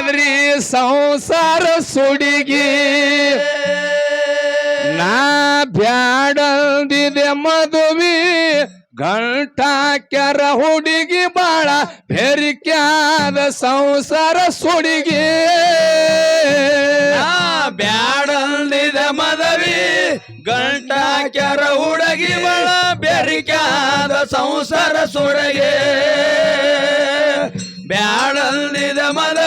ಬೆರಿಕ್ಯಾದ್ರಿ ಸಂಸಾರ ಸುಡಿಗಿ ನಾ ಬ್ಯಾಡಂದಿದೆ ಮದುವೆ ಕೆರ ಹುಡುಗಿ ಬಾಳ ಬೆರಿಕ್ಯಾದ ಸಂಸಾರ ಸುಡಿಗಿ. ಆ ಬ್ಯಾಡಂದಿದ ಮದವಿ ಕೆರ ಹುಡುಗಿ ಬಾಳ ಬೆರಿಕ್ಯಾದ ಸಂಸಾರ ಸುರಗೆ ಬ್ಯಾಡಲ್ದಿದ ಮದವಿ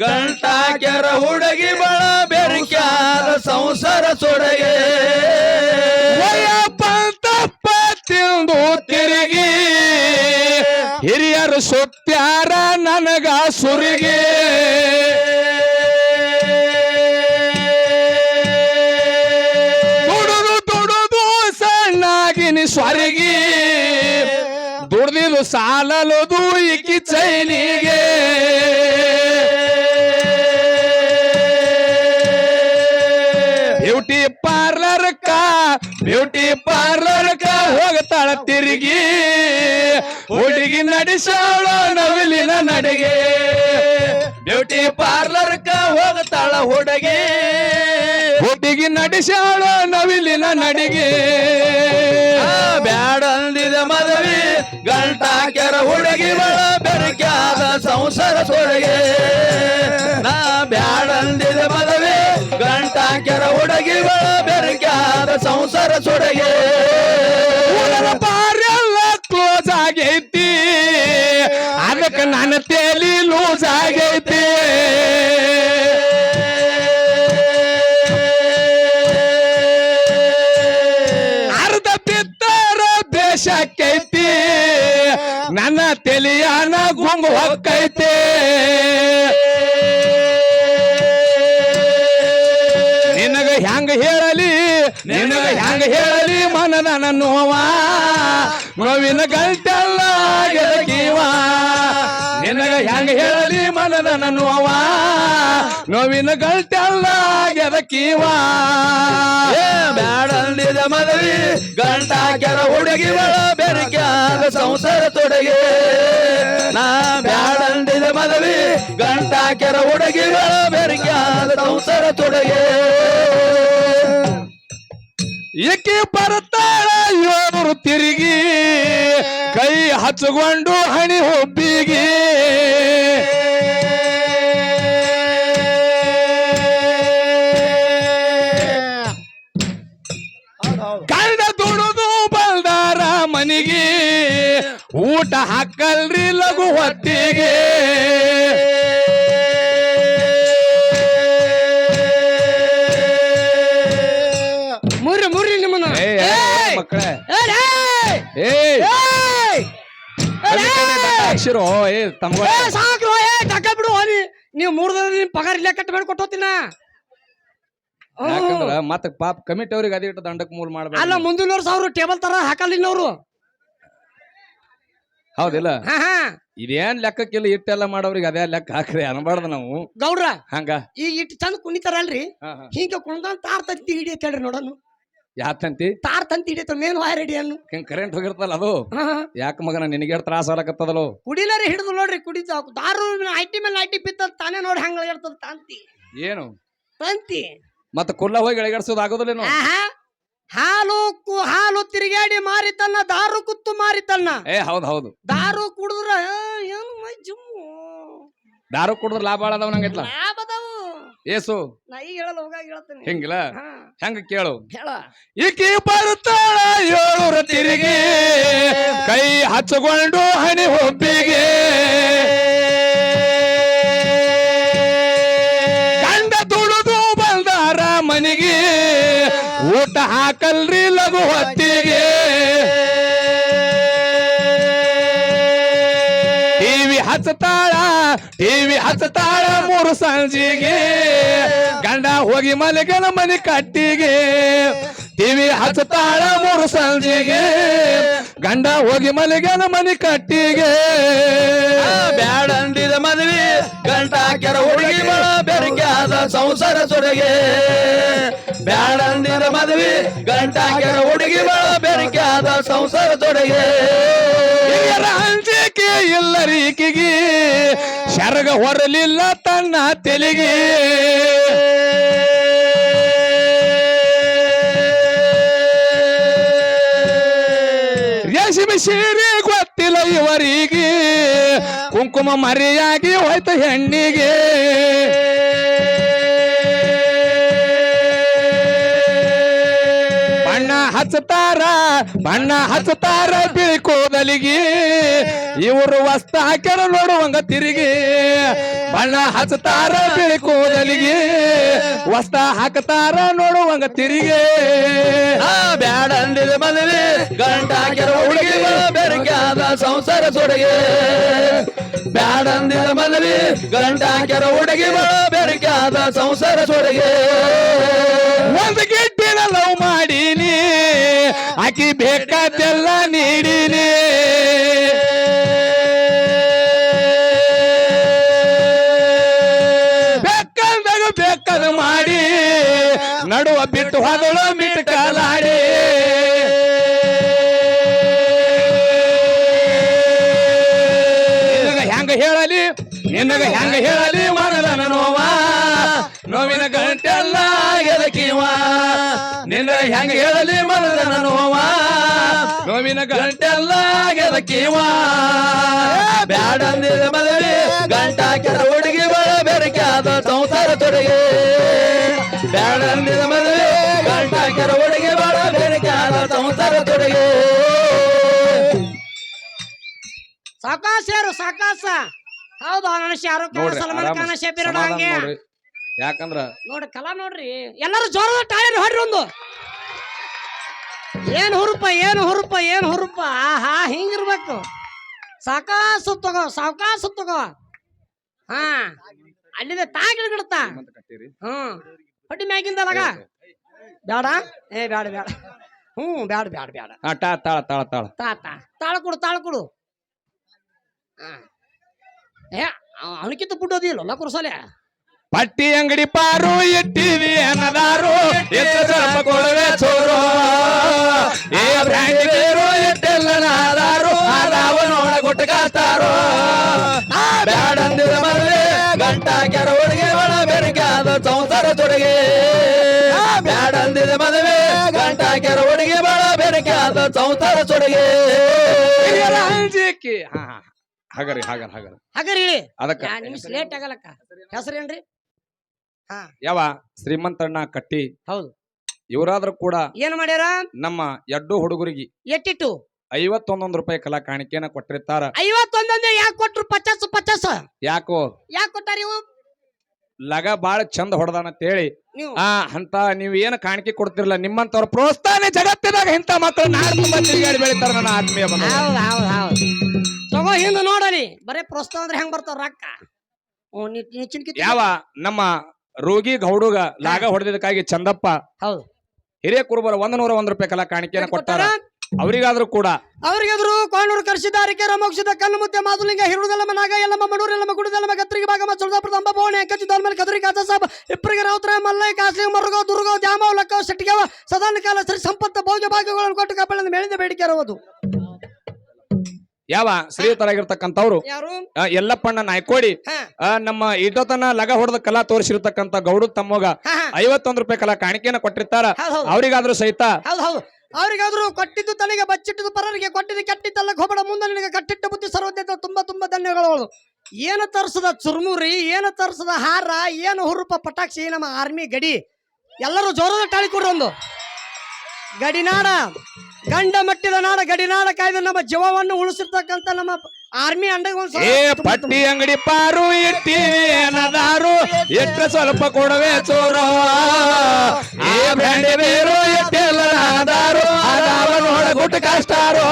ಗಂಟಾಕ್ಯರ ಹುಡುಗಿ ಬಳ ಬೆರಿಕಾದ ಸಂಸಾರ ಸೊಡಗೆ. ತಪ್ಪ ತಿಂದು ತಿರುಗಿ. ಹಿರಿಯರು ಸುತ್ಯಾರ ನನಗ ಸುರಿಗೆ. ದುಡುದು ದುಡುದು ಸಣ್ಣಾಗಿನಿ ಸ್ವರ್ಗೆ. ದುಡ್ದಿದು ಸಾಲಲದು ಇಕ್ಕಿ ಚೈನಿಗೆ. ಬ್ಯೂಟಿ ಪಾರ್ಲರ್ ಕಾ ಹೋಗ್ತಾಳ ತಿರುಗಿ. ಹುಡುಗಿ ನಡೆಸಾಳ ನವಿಲಿನ ನಡಿಗೆ. ಬ್ಯೂಟಿ ಪಾರ್ಲರ್ ಕ ಹೋಗ್ತಾಳ ಹುಡುಗಿ. ಹುಡುಗಿ ನಡೆಸಾಳ ನವಿಲಿನ ನಡಿಗೆ. ಬ್ಯಾಡ ಅಂದಿದ ಮದವಿ, ಗಂಟಾಕ್ಯರ ಹುಡುಗಿ ಬಳ ಸಂಸಾರ ಸೊಳಗೆ ನಾ ಬ್ಯಾಡಂದಿದ ಮದವಿ ಹುಡುಗಿ ಬಳ ಬೆರಕಾದ ಸಂಸಾರ ಸೊರಗೆ ಊರರ ಗುಂಗು ಹಕ್ಕೈತೆ ನಿನಗ ಹೆಂಗ ಹೇಳಲಿ? ನಿನಗ ಹೆಂಗ ಹೇಳಲಿ? ಮನದನ ನೋವಾ. ನೋವಿನ ಗಂಟಲ್ಲ ಗೆದಕೀವ. ನಿನಗ ಹೆಂಗ ಹೇಳಲಿ ಮನದ ನೋವ ನೋವಿನ ಗಂಟೆಲ್ಲ ಏ ಬ್ಯಾಡಂದಿದ ಮದವಿ ಗಂಟಾಕ್ಯರ ಹುಡುಗಿ ಬಳ ಆದ ಸಂಸಾರ ತೊಡಗೆ. ನಾ ಬ್ಯಾಡಂದಿದ ಮದವಿ ಗಂಟಾಕ್ಯರ ಹುಡುಗಿಗಳ ಬಳ ಆದ ಸಂಸಾರ ತೊಡಗೆ. ಏಕೆ ಬರುತ್ತಾಳ ಯೋರು ತಿರುಗಿ. ಕೈ ಹಚ್ಚಕೊಂಡು ಹಣಿ ಹೊಬ್ಬಿಗೆ. ಕಂಡ ದುಡುದು ಬಲ್ದಾರ ಮನಿಗೆ. ಊಟ ಹಾಕಲ್ರಿ ಲಘು ಹೊತ್ತಿಗೆ. ಅಕ್ಷರ ಏ ತಮ್ಮ ಏ, ಸಾಕು ಏ ಬಿಡು ಹೋಗಿ ನೀವು ಮೂರ್ ದಿನ ನಿಮ್ ಪಗಾರ ಇಲ್ಲೇ ಕಟ್ಟ ಮಾಡಿ ಕೊಟ್ಟೋತಿನ ಯಾಕಂದ್ರ ಮತ್ತ ಪಾಪ ಕಮಿಟಿ ಅವ್ರಿಗೆ ಅದೇ ಇಟ್ಟು ದಂಡಕ್ ಮಾಡ್ಬೇಕು ಅಲ್ಲ ಮುಂದಿನ ವರ್ಷ ಅವ್ರು ಟೇಬಲ್ ತರ ಹಾಕಲ್ಲ ಇನ್ನವ್ರು ಹೌದಿಲ್ಲ? ಹಾ ಹಾ. ಇದೇನ್ ಲೆಕ್ಕಕ್ಕಿಲ್ಲ ಇಟ್ಟೆಲ್ಲ ಮಾಡೋರಿಗೆ ಅದೇ ಲೆಕ್ಕ ಹಾಕ್ರಿ ಅನ್ಬಾರ್ದು ನಾವು. ಗೌಡ್ರ ಹಂಗ? ಈಗ ಇಟ್ಟು ಚಂದ ಕುಣಿತಾರಲ್ರಿ? ಹಿಂಗ ಕುಣ್ದ ತಾರ್ ಹಿಡಿಯತ್ತೇಳ್ರಿ ಹಿಡಿಯತ್ ಹೇಳ್ರಿ ತಂತಿ ತಾರ್ ತಂತಿ ಹಿಡಿತ ಮೇನ್ ವಾಯರ್ ಹಿಡಿಯನ್ನು ಹಿಂಗ್ ಕರೆಂಟ್ ಹೋಗಿರ್ತಲ್ಲ ಅದು. ಯಾಕ ಮಗನ ನಿನಗೆ ತ್ರಾಸ ಆಗಕತ್ತದಲ್ಲೋ ಕುಡಿಲಾರಿ ಹಿಡಿದು ನೋಡ್ರಿ ಕುಡಿತ ದಾರು ಐಟಿ ಮೇಲೆ ಐಟಿ ಬಿತ್ತ ತಾನೇ ನೋಡಿ ಹಂಗ ಇರ್ತದ ತಂತಿ. ಏನು? ತಂತಿ. ಮತ್ತೆ ಕುಲ್ಲ ಹೋಗಿ ಎಳಗಡ್ಸೋದು ಆಗೋದಿಲ್ಲ. ಹಾಲು ಕು- ಹಾಲು ತಿರುಗಾಡಿ ಮಾರಿತನ್ನ ದಾರು ಕುತ್ತು ಮಾರಿತನ್ನ ಏ ಹೌದು ಹೌದು. ದಾರು ಕುಡಿದ್ರ ಏನು ಮೈ ಜುಮ್ಮು. ದಾರು ಕುಡಿದ್ರ ಲಾಭ ಭಾಳ ನಂಗೆ ಲಾಭ ಅದಾವು. ಏಸು ನಾ ಈಗ ಹೇಳಲ್ಲ ಹೋಗಾಗ ಹೇಳ್ತೀನಿ ಹಿಂಗಿಲ್ಲ? ಹೆಂಗ ಕೇಳು? ಹೇಳ. ಈಕಿ ಬರುತ್ತಾಳ ಏಳೂರ ತಿರುಗಿ ಕೈ ಹಚ್ಚಕೊಂಡು ಹನಿ ಹೊಬ್ಬಿಗೆ. ಟಿವಿ ಹಚ್ಚತಾಳ ಮೂರು ಸಂಜಿಗೆ. ಗಂಡ ಹೋಗಿ ಮಲಗನ ಮನೆ ಕಟ್ಟಿಗೆ. ಟಿವಿ ಹಚ್ಚತಾಳ ಮೂರು ಸಂಜಿಗೆ. ಗಂಡ ಹೋಗಿ ಮಲಗನ ಮನೆ ಕಟ್ಟಿಗೆ. ಬ್ಯಾಡಂದಿದ ಮದುವೆ. ಗಂಟಾಕ್ಯರ ಕೆರ ಹುಡುಗಿ ಆದ ಸಂಸಾರ ಸೊರಗೆ ಅಂಡಿದ ಮದುವೆ. ಗಂಟ ಕೆರ ಹುಡುಗಿ ಆದ ಸಂಸಾರ ತೊಡಗೆ ಇಲ್ಲರೀಕಿಗೆ ಶರಗ ಹೊರಲಿಲ್ಲ ತನ್ನ ತೆಲಿಗೆ. ರೇಷ್ಮೆ ಸೀರೆ ಗೊತ್ತಿಲ್ಲ ಇವರಿಗೆ. ಕುಂಕುಮ ಮರಿಯಾಗಿ ಹೋಯ್ತು ಹೆಣ್ಣಿಗೆ. ಹಚ್ಚತಾರ ಬಣ್ಣ ಹಚ್ಚತಾರ ಬಿಳಿ ಕೂದಲಿಗೆ ಇವರು ವಸ್ತ ಹಾಕ್ಯಾರ ನೋಡುವಂಗ ತಿರುಗಿ. ಬಣ್ಣ ಹಚ್ಚತಾರ ಬಿಳಿ ಕೂದಲಿಗೆ ವಸ್ತ ಹಾಕತಾರ ನೋಡುವಂಗ ತಿರುಗಿ. ಬ್ಯಾಡ ಅಂದಿದ ಮದುವೆ ಗಂಟ ಹಾಕ್ಯಾರ ಹುಡುಗಿ ಬೆರಗಾದ ಸಂಸಾರ ಆದ ಸಂಸಾರ ಅಂದಿದ ಮದುವೆ ಗಂಟ ಹಾಕ್ಯಾರ ಹುಡುಗಿ ಬೆರಗಾದ ಸಂಸಾರ ಸೊರಗೆ ಒಂದು ಆಕಿ ಬೇಕಾದೆಲ್ಲ ನೀಡಿರಿ. ಬೇಕಂದಾಗ ಬೇಕಾದ ಮಾಡಿ. ನಡುವ ಬಿಟ್ಟು ಹೋದಳು ನೋವಿನ ಗಂಟೆಲ್ಲ ಎದಕಿವ ನಿನ್ನ ಹೆಂಗ ಹೇಳಲಿ ಮನದ ನೋವ ನೋವಿನ ಗಂಟೆಲ್ಲ ಎದಕಿವ ಬ್ಯಾಡಂದಿದ ಮದುವೆ ಗಂಟ ಕೆರ ಹುಡುಗಿ ಬಳ ಬೆರಕೆ ಆದ ಸಂಸಾರ ತೊಡಗೆ. ಬ್ಯಾಡಂದಿದ ಮದುವೆ ಗಂಟ ಕೆರ ಹುಡುಗಿ ಬಳ ಬೆರಕೆ ಆದ ಸಂಸಾರ ತೊಡಗೆ. ಸಾಕಾಸ ಯಾರು ಸಾಕಾಸ? ಹೌದು ನನ್ನ ಶಾರುಖ್ ಖಾನ್ ಸಲ್ಮಾನ್ ಖಾನ್ ಶಬೀರ್ ಹಂಗೆ. ಯಾಕಂದ್ರ ನೋಡ್ರಿ ಕಲಾ ನೋಡ್ರಿ ಎಲ್ಲರೂ ಜೋರದ ಟಾಯರ್ ಹೊಡ್ರಿ ಒಂದು. ಏನ್ ಹುರುಪ ಏನ್ ಹುರುಪ ಏನ್ ಹುರುಪ ಆಹಾ ಹಿಂಗಿರ್ಬೇಕು. ಸಾಕಾಸು ತಗೋ ಸಾವಕಾಸು ತಗೋ. ಹಾ ಅಲ್ಲಿಂದ ತಾಗಿಲ್ ಗಿಡತ ಹ್ಮ್ ಹೊಟ್ಟಿ ಮ್ಯಾಗಿಂದ ಲಗ ಬ್ಯಾಡ? ಏ ಬ್ಯಾಡ ಬ್ಯಾಡ. ಹ್ಮ್ ಬ್ಯಾಡ ಬ್ಯಾಡ ಬ್ಯಾಡ. ತಾ ತಾಳ ತಾಳ ತಾಳ. ತಾ ತಾ. ತಾಳ ಕೊಡು ತಾಳ ಕೊಡು. ಹಾ. ಏ ಅವನಕ್ಕಿಂತ ಲಕ್ರು ಕುರ್ಸಲೆ ಪಟ್ಟಿ ಅಂಗಡಿ ಪಾರು ಇಟ್ಟಿವಿ ಅನ್ನದಾರು ಎತ್ತ ಸ್ವಲ್ಪ ಕೊಡುವೆ ಚೋರು. ಏ ಬ್ರ್ಯಾಂಡ್ ಬೇರು ಎಟ್ಟೆಲ್ಲ ನಾದಾರು ಅದಾವ ನೋಡ ಗುಟ್ಟಕಾಸ್ತಾರೋ ಬ್ಯಾಡಂದಿದ ಮದುವೆ ಗಂಟ ಕೆರ ಹುಡುಗಿ ಒಳ ಬೆರಕೆ ಅದು ಸಂಸಾರ ತೊಡಗೆ. ಬ್ಯಾಡಂದಿದ ಮದುವೆ ಗಂಟ ಕೆರ ಹುಡುಗಿ ಬಳ ಅದು ಸಂಸಾರ ತೊಡಗೆ. ಹಾಗರಿ ಹಾಗರಿ ಹಾಗರ್. ಹಾಗರ್ ಅದಕ್ಕ ಲೇಟ್ ಆಗಲಕ್ಕ ಹೆಸರೇನ್ರಿ? ಯಾವ ಶ್ರೀಮಂತಣ್ಣ ಕಟ್ಟಿ ಹೌದು. ಇವರಾದ್ರೂ ಕೂಡ ಏನ್ ಮಾಡ್ಯಾರ? ನಮ್ಮ ಎಡ್ಡು ಹುಡುಗರಿಗೆ ಎಟ್ಟಿಟ್ಟು. ಐವತ್ತೊಂದೊಂದು ರೂಪಾಯಿ ಕಲಾ ಕಾಣಿಕೆಯನ್ನ ಕೊಟ್ಟಿರ್ತಾರ. ಐವತ್ತೊಂದೊಂದು ಯಾಕೆ ಕೊಟ್ರು ಪಚಾಸ್ ಪಚಾಸ್? ಯಾಕೋ? ಯಾಕೆ ಕೊಟ್ಟಾರ ಇವು ಲಗ ಬಾಳ ಚಂದ ಹೊಡೆದಾನ ಹೇಳಿ ಆ ಅಂತ ನೀವ್ ಏನ್ ಕಾಣಿಕೆ ಕೊಡ್ತಿರಲ್ಲ ನಿಮ್ಮಂತವ್ರ ಪ್ರೋತ್ಸಾಹ ಜಗತ್ತಿದಾಗ ಇಂತ ಮಕ್ಕಳು ನಾಡ್ ತುಂಬಾ ತಿರುಗಾಡಿ ಬೆಳಿತಾರ ನನ್ನ ಆತ್ಮೀಯ ಬಂದ ತಗೋ ಹಿಂದ ನೋಡಲಿ ಬರೇ ಪ್ರೋತ್ಸಾಹ ಅಂದ್ರೆ ಹೆಂಗ್ ಬರ್ತಾವ ರೊಕ್ಕ? ಯಾವ ನಮ್ಮ ರೋಗಿ ಗೌಡುಗ ಲಾಗ ಹೊಡೆದಿದ್ದಕ್ಕಾಗಿ ಚಂದಪ್ಪ ಹೌದು. ಹಿರಿಯ ಕುರುಬರ ಒಂದ್ ನೂರ ಒಂದ್ ರೂಪಾಯಿ ಕಲಾ ಕಾಣಿಕೆಯನ್ನ ಕೊಟ್ಟಾರ. ಅವರಿಗಾದ್ರೂ ಕೂಡ ಅವ್ರಿಗೆದ್ರು ಕೋಣೂರು ಕರ್ಷಿದಾರಿಕೆ ರಮೋಕ್ಷದ ಕಲ್ಲು ಮುತ್ತೆ ಮಾದುಲಿಂಗ ಹಿರುದಲ್ಲಮ ನಾಗ ಎಲ್ಲಮ್ಮ ಮಡೂರು ಎಲ್ಲಮ್ಮ ಗುಡಿದಲ್ಲಮ ಕತ್ರಿಗೆ ಭಾಗ ಮಚ್ಚುಳದಾಪುರದ ಅಂಬ ಭವಣಿ ಅಂಕಚಿ ಮೇಲೆ ಕದ್ರಿ ಕಾಸ ಸಾಬ್ ಇಪ್ಪರಿಗೆ ರಾವುತರ ಮಲ್ಲೈ ಕಾಸ್ಲಿ ಮರುಗೋ ದುರ್ಗೋ ದ್ಯಾಮೋ ಲಕ್ಕೋ ಶೆಟ್ಟಿಗೆವ ಸದಾನ ಕಾಲ ಸರಿ ಸಂಪತ್ತ ಭೋಜ ಭಾಗ್ಯಗಳನ್ನು ಕೊಟ್ಟು ಕಾಪಾಡಿದ ಮೇಲಿಂದ ಬೇಡಿಕೆ ಇರುವುದು ಯಾವ ಶ್ರೀಯುತರಾಗಿರ್ತಕ್ಕಂಥವ್ರು? ಯಾರು? ಎಲ್ಲಪ್ಪಣ್ಣ ನಾಯ್ಕೋಡಿ. ನಮ್ಮ ಇಟೋತನ ಲಗ ಹೊಡೆದ ಕಲಾ ತೋರಿಸಿರ್ತಕ್ಕಂಥ ಗೌಡ ತಮ್ಮಗ ಐವತ್ತೊಂದು ರೂಪಾಯಿ ಕಲಾ ಕಾಣಿಕೆಯನ್ನ ಕೊಟ್ಟಿರ್ತಾರ. ಅವರಿಗಾದ್ರೂ ಸಹಿತ? ಅವ್ರಿಗಾದ್ರು ಕೊಟ್ಟಿದ್ದು ತನಗೆ ಬಚ್ಚಿಟ್ಟಿದ್ದು ಪರರಿಗೆ ಕೊಟ್ಟಿದ್ದು ಕೆಟ್ಟಿದ್ದಲ್ಲ ಹೋಗಬೇಡ ಮುಂದೆ ನಿನಗೆ ಕಟ್ಟಿಟ್ಟ ಬುದ್ಧಿ ಸರ್ವಜ್ಞತೆ ತುಂಬಾ ತುಂಬಾ ಧನ್ಯಗಳು ಏನು ತರಿಸದ ಚುರ್ಮುರಿ ಏನು ತರಿಸದ ಹಾರ ಏನು ಹುರುಪ ಪಟಾಕ್ಷಿ ನಮ್ಮ ಆರ್ಮಿ ಗಡಿ? ಎಲ್ಲರೂ ಜೋರದ ಟಾಳಿ ಕೊಡ್ರಿ ಒಂದು. ಗಡಿನಾಡ ಗಂಡ ಮಟ್ಟಿದ ನಾಡ, ಗಡಿನಾಡ ಕಾಯ್ದು ನಮ್ಮ ಜೀವವನ್ನು ಉಳಿಸಿರ್ತಕ್ಕಂಥ ನಮ್ಮ ಆರ್ಮಿ ಅಂಡಗ ಒಂದ್ ಪಟ್ಟಿ ಅಂಗಡಿ ಪಾರು ಇಟ್ಟಿ ಅನ್ನದಾರು ಎಟ್ಟ ಸ್ವಲ್ಪ ಕೊಡವೆ ಚೋರು. ಏ ಬ್ರ್ಯಾಂಡ್ ಬೇರು ಎಟ್ಟೆಲ್ಲ ನಾದಾರು ಅದಾವ ನೋಡ ಗುಟ್ಟು ಕಷ್ಟಾರು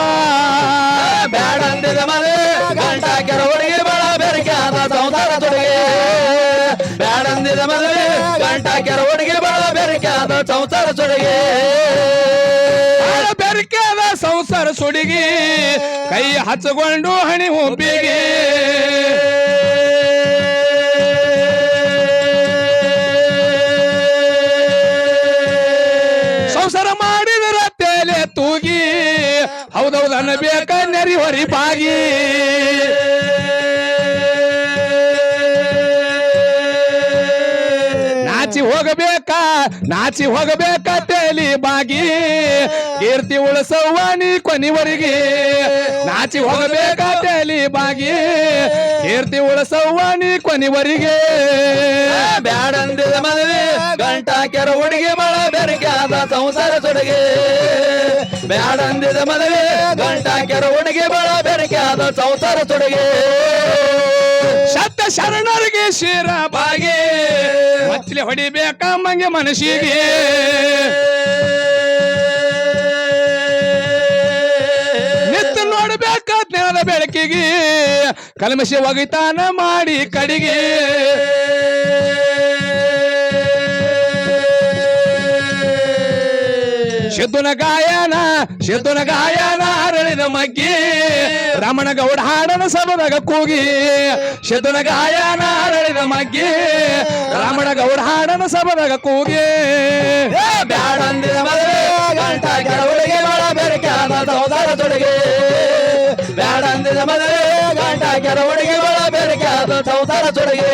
ಬ್ಯಾಡಂದಿದ ಮನೆ, ಗಂಟ ಕೆರ ಹುಡುಗಿ ಬಳ ಬೆರಕೆ ಆದ ಸಂಸಾರ ತೊಡಗೆ. ಬ್ಯಾಡಂದಿದ ಮನೆ, ಗಂಟ ಕೆರ ಹುಡುಗಿ ಬಳ ಬೆರಕೆ ಆದ ಸಂಸಾರ ತೊಡಗೆ. ಸುಡಿಗೆ ಕೈ ಹಚ್ಚಕೊಂಡು ಹಣಿ ಹುಬ್ಬಿಗೆ ಸಂಸಾರ ಮಾಡಿದರ ತೇಲೆ ತೂಗಿ ಹೌದೌದನ್ನ ಬೇಕ ನೆರಿ ಹೊರಿ ಬಾಗಿ. ನಾಚಿ ಹೋಗಬೇಕ ನಾಚಿ ಹೋಗಬೇಕ ತೇಲಿ ಬಾಗಿ. ಕೀರ್ತಿ ಉಳಿಸವ್ವ ನೀ ಕೊನಿವರಿಗೆ. ನಾಚಿ ಹೋಗಬೇಕ ತೇಲಿ ಬಾಗಿ. ಕೀರ್ತಿ ಉಳಿಸವ್ವ ನೀ ಕೊನಿವರಿಗೆ. ಬ್ಯಾಡಂದಿದ ಮದುವೆ ಗಂಟ ಕೆರ ಹುಡುಗಿ ಮಳ ಬೆರಕಾದ ಸಂಸಾರ ತೊಡಗೆ ಬ್ಯಾಡಂದಿದ ಮದುವೆ ಗಂಟ ಕೆರ ಹುಡುಗಿ ಮಳ ಬೆರಕಾದ ಸಂಸಾರ ತೊಡಗೆ ಶತ ಶರಣರಿಗೆ ಶಿರ ಬಾಗಿ. ಮಚ್ಚಲಿ ಹೊಡಿಬೇಕ ಮಂಗೆ ಮನಸ್ಸಿಗೆ? ನಿತ್ತು ನೋಡ್ಬೇಕ ಜ್ಞಾನದ ಬೆಳಕಿಗೆ? ಕಲ್ಮಶಿ ಒಗಿತಾನ ಮಾಡಿ ಕಡಿಗೆ. ಸಿದ್ದುನ ಗಾಯನ ಸಿದ್ದುನ ಗಾಯನ ಅರಳಿದ ಮಗ್ಗಿ. ರಮಣ ಗೌಡ ಹಾಡನ ಸಭದಾಗ ಕೂಗಿ ಸಿದ್ದುನ ಗಾಯನ ಅರಳಿದ ಮಗ್ಗಿ. ರಮಣ ಗೌಡ ಹಾಡನ ಸಭದಾಗ ಕೂಗಿ. ಬ್ಯಾಡಂದಿದ ಮದುವೆ ಗಂಟ ಹುಡುಗಿ ಬೆರಕೆ ಆದ ಸಂಸಾರ ತೊಡಗೆ ಬ್ಯಾಡಂದಿದ ಮದುವೆ ಗಂಟ ಹುಡುಗಿ ಬೆರಕೆ ಆದ ಸಂಸಾರ ತೊಡಗೆ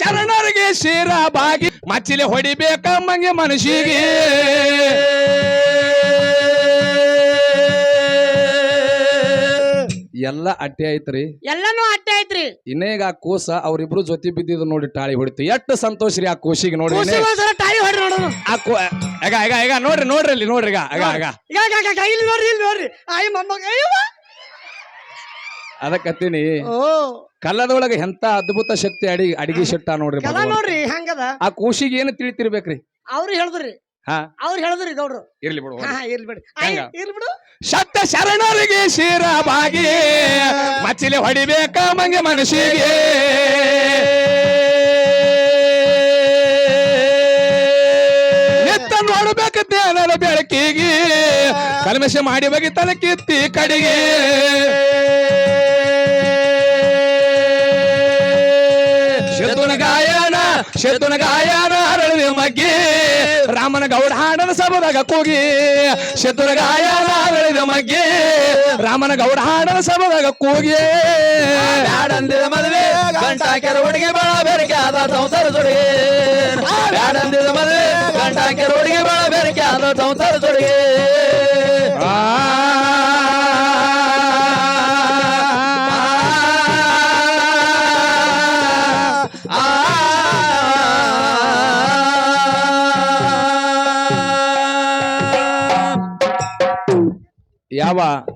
ಶರಣರಿಗೆ ಶಿರ ಬಾಗಿ ಮಚ್ಚಿಲೆ ಹೊಡಿಬೇಕ ಮಂಗೆ ಮನಸ್ಸಿಗೆ. ಎಲ್ಲ ಅಟ್ಟೆ ಐತ್ರಿ. ಎಲ್ಲಾನು ಅಟ್ಟೆ ಐತ್ರಿ. ಇನ್ನೇಗ ಆ ಕೂಸ ಅವ್ರಿಬ್ರು ಜೊತೆ ಬಿದ್ದಿದ್ ನೋಡಿ ಟಾಳಿ ಹೊಡಿತು. ಎಷ್ಟು ಸಂತೋಷ ರೀ ಆ ಕೂಸಿಗೆ ನೋಡಿ ಟಾಳಿ ಹೊಡ್ರಿ ನೋಡೋಣ. ಆ ಕೂ ಈಗ ಈಗ ಈಗ ನೋಡ್ರಿ ನೋಡ್ರಿ ಅಲ್ಲಿ ನೋಡ್ರಿ ಈಗ ಈಗ ಈಗ. ಇಲ್ಲಿ ನೋಡ್ರಿ ಇಲ್ಲಿ ನೋಡ್ರಿ. ಆಯ್ ಮೊಮ್ಮಗ. ಅದಕ್ಕತ್ತೀನಿ ಓ. ಕಲ್ಲದೊಳಗೆ ಎಂತ ಅದ್ಭುತ ಶಕ್ತಿ ಅಡಿ ಅಡಿಗೆ ಶೆಟ್ಟ ನೋಡ್ರಿ ಕಲ ಭಗವಂತ. ನೋಡ್ರಿ ಹಂಗದ? ಆ ಕೂಸಿಗೆ ಏನು ತಿಳಿತಿರ್ಬೇಕ್ರಿ? ಅವ್ರು ಹೇಳಿದ್ರಿ. ಹಾ. ಅವ್ರು ಹೇಳಿದ್ರಿ ಗೌಡ್ರು. ಇರ್ಲಿ ಬಿಡು ಹಾ ಹಾ, ಇರ್ಲಿ ಬಿಡು. ಹೆಂಗ? ಇರ್ಲಿ ಬಿಡು. ಶಕ್ತ ಶರಣರಿಗೆ ಶಿರ ಬಾಗಿ ಮಚ್ಚಿಲೆ ಹೊಡಿಬೇಕ ಮಂಗೆ ಮನಸ್ಸಿಗೆ. ನಿತ್ತ ನೋಡ್ಬೇಕು ದೇವರ ಬೆಳಕಿಗೆ. ಕಲ್ಮಶ ಮಾಡಿ ಬಗಿತನ ಕಿತ್ತಿ ಕಡೆಗೆ. ಶತುನ ಗಾಯನ ಹರಳಿದ ಮಗ್ಗಿ, ರಾಮನ ಗೌಡ ಹಾಡನ ಸಭದಾಗ ಕೂಗಿ. ಶತ್ರುನ ಗಾಯನ ಹರಳಿದ ಮಗ್ಗಿ, ರಾಮನ ಗೌಡ ಹಾಡನ ಸಭದಾಗ ಕೂಗಿ. ಬ್ಯಾಡಂದಿದ ಮದುವೆ, ಗಂಟಾ ಕೆರ ಹುಡುಗಿ ಬಳ ಆದ ಸಂಸಾರ ಜೊಡಿಗೆ ಬ್ಯಾಡಂದಿದ ಮದುವೆ, ಗಂಟಾ ಕೆರ ಹುಡುಗಿ ಬಳ ಆದ ಸಂಸಾರ ತೊಡಗೆ ಯಾವ